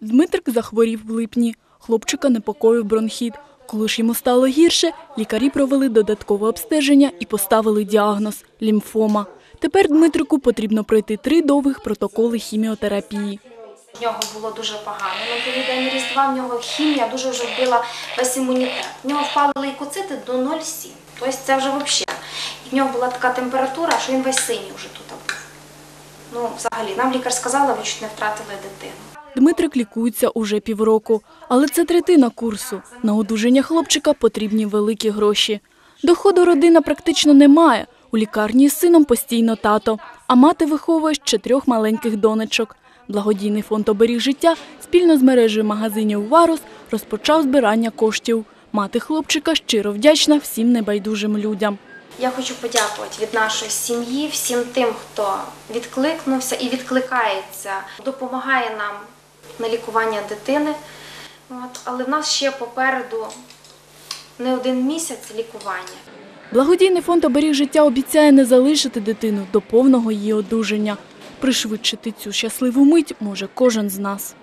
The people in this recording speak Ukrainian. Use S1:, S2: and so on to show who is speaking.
S1: Дмитрик захворів в липні. Хлопчика непокоїв бронхіт. Коли ж йому стало гірше, лікарі провели додаткове обстеження і поставили діагноз – лімфома. Тепер Дмитрику потрібно пройти три довгих протоколи хіміотерапії.
S2: В нього було дуже погано. На другий день Різдва в нього хімія дуже вже вбила весь імунітет. В нього впали лейкоцити до 0,7. Тобто це вже взагалі. В нього була така температура, що він весь синій вже тут був. Ну, взагалі, нам лікар сказала, ви чуть не втратили дитину.
S1: Дмитрик лікується уже півроку. Але це третина курсу. На одужання хлопчика потрібні великі гроші. Доходу родина практично не має. У лікарні з сином постійно тато, а мати виховує ще трьох маленьких донечок. Благодійний фонд «Оберіг життя» спільно з мережею магазинів «Варус» розпочав збирання коштів. Мати хлопчика щиро вдячна всім небайдужим людям.
S2: Я хочу подякувати від нашої сім'ї, всім тим, хто відкликнувся і відкликається, допомагає нам на лікування дитини. Але в нас ще попереду не один місяць лікування.
S1: Благодійний фонд «Оберіг життя» обіцяє не залишити дитину до повного її одужання. Пришвидшити цю щасливу мить може кожен з нас.